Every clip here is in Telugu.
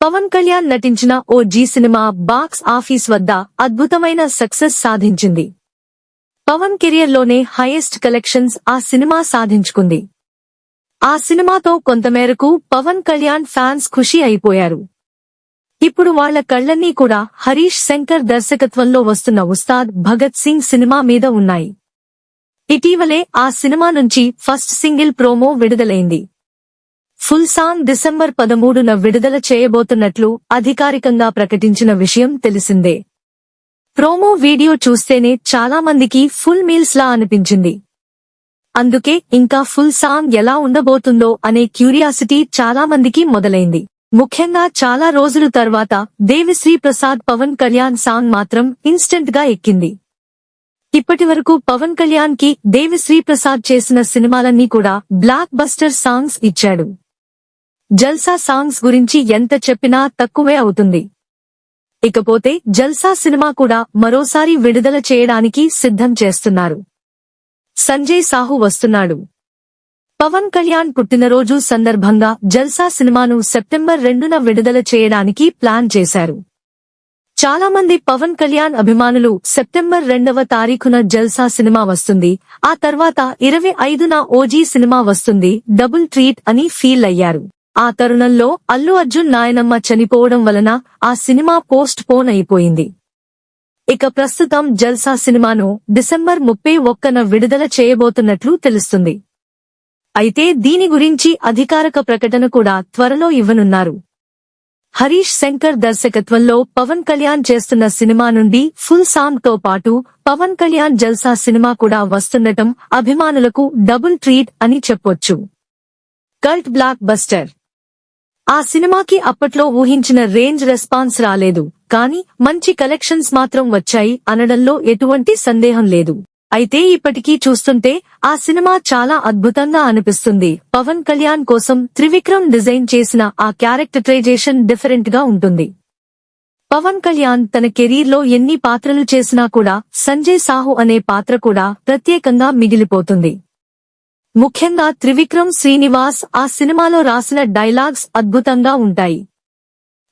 పవన్ కళ్యాణ్ నటించిన ఓ జీ సినిమా బాక్స్ ఆఫీస్ వద్ద అద్భుతమైన సక్సెస్ సాధించింది. పవన్ కెరియర్లోనే హైయెస్ట్ కలెక్షన్స్ ఆ సినిమా సాధించుకుంది. ఆ సినిమాతో కొంతమేరకు పవన్ కళ్యాణ్ ఫ్యాన్స్ ఖుషి అయిపోయారు. ఇప్పుడు వాళ్ళ కళ్ళన్నీ కూడా హరీష్ శంకర్ దర్శకత్వంలో వస్తున్న ఉస్తాద్ భగత్ సింగ్ సినిమా మీద ఉన్నాయి. ఇటీవలే ఆ సినిమా నుంచి ఫస్ట్ సింగిల్ ప్రోమో విడుదలైంది. ఫుల్ సాంగ్ డిసెంబర్ పదమూడున విడుదల చేయబోతున్నట్లు అధికారికంగా ప్రకటించిన విషయం తెలిసిందే. ప్రోమో వీడియో చూస్తేనే చాలా మందికి ఫుల్ మీల్స్ లా అనిపించింది. అందుకే ఇంకా ఫుల్ సాంగ్ ఎలా ఉండబోతుందో అనే క్యూరియాసిటీ చాలా మందికి మొదలైంది. ముఖ్యంగా చాలా రోజుల తర్వాత దేవిశ్రీ ప్రసాద్ పవన్ కళ్యాణ్ సాంగ్ మాత్రం ఇన్స్టెంట్గా ఎక్కింది. ఇప్పటి వరకు పవన్ కళ్యాణ్కి దేవిశ్రీ ప్రసాద్ చేసిన సినిమాలన్నీ కూడా బ్లాక్ బస్టర్ సాంగ్స్ ఇచ్చాడు. జల్సా సాంగ్స్ గురించి ఎంత చెప్పినా తక్కువే అవుతుంది. ఇకపోతే జల్సా సినిమా కూడా మరోసారి విడుదల చేయడానికి సిద్ధం చేస్తున్నారు. సంజయ్ సాహు వస్తున్నాడు. పవన్ కళ్యాణ్ పుట్టినరోజు సందర్భంగా జల్సా సినిమాను సెప్టెంబర్ రెండున విడుదల చేయడానికి ప్లాన్ చేశారు. చాలా మంది పవన్ కళ్యాణ్ అభిమానులు సెప్టెంబర్ రెండవ తారీఖున జల్సా సినిమా వస్తుంది ఆ తర్వాత ఇరవై ఐదున ఓజీ సినిమా వస్తుంది డబుల్ ట్రీట్ అని ఫీల్ అయ్యారు. ఆ తరుణంలో అల్లు అర్జున్ నాయనమ్మ చనిపోవడం వలన ఆ సినిమా పోస్ట్ పోన్ అయిపోయింది. ఇక ప్రస్తుతం జల్సా సినిమాను డిసెంబర్ ముప్పై ఒక్కన విడుదల చేయబోతున్నట్లు తెలుస్తుంది. అయితే దీని గురించి అధికారిక ప్రకటన కూడా త్వరలో ఇవ్వనున్నారు. హరీష్ శంకర్ దర్శకత్వంలో పవన్ కళ్యాణ్ చేస్తున్న సినిమా నుండి ఫుల్ సామ్తో పాటు పవన్ కళ్యాణ్ జల్సా సినిమా కూడా వస్తుండటం అభిమానులకు డబుల్ ట్రీట్ అని చెప్పొచ్చు. కల్ట్ బ్లాక్ బస్టర్ ఆ సినిమాకి అప్పట్లో ఊహించిన రేంజ్ రెస్పాన్స్ రాలేదు. కానీ మంచి కలెక్షన్స్ మాత్రం వచ్చాయి అనడంలో ఎటువంటి సందేహం లేదు. అయితే ఇప్పటికీ చూస్తుంటే ఆ సినిమా చాలా అద్భుతంగా అనిపిస్తుంది. పవన్ కళ్యాణ్ కోసం త్రివిక్రమ్ డిజైన్ చేసిన ఆ క్యారెక్టరైజేషన్ డిఫరెంట్గా ఉంటుంది. పవన్ కళ్యాణ్ తన కెరీర్లో ఎన్ని పాత్రలు చేసినా కూడా సంజయ్ సాహు అనే పాత్ర కూడా ప్రత్యేకంగా మిగిలిపోతుంది. ముఖ్యంగా త్రివిక్రమ్ శ్రీనివాస్ ఆ సినిమాలో రాసిన డైలాగ్స్ అద్భుతంగా ఉంటాయి.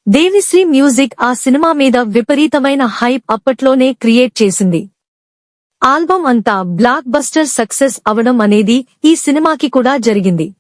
దేవిశ్రీ మ్యూజిక్ ఆ సినిమా మీద విపరీతమైన హైప్ అప్పట్లోనే క్రియేట్ చేసింది. ఆల్బం అంతా బ్లాక్ బస్టర్ సక్సెస్ అవడం అనేది ఈ సినిమాకి కూడా జరిగింది.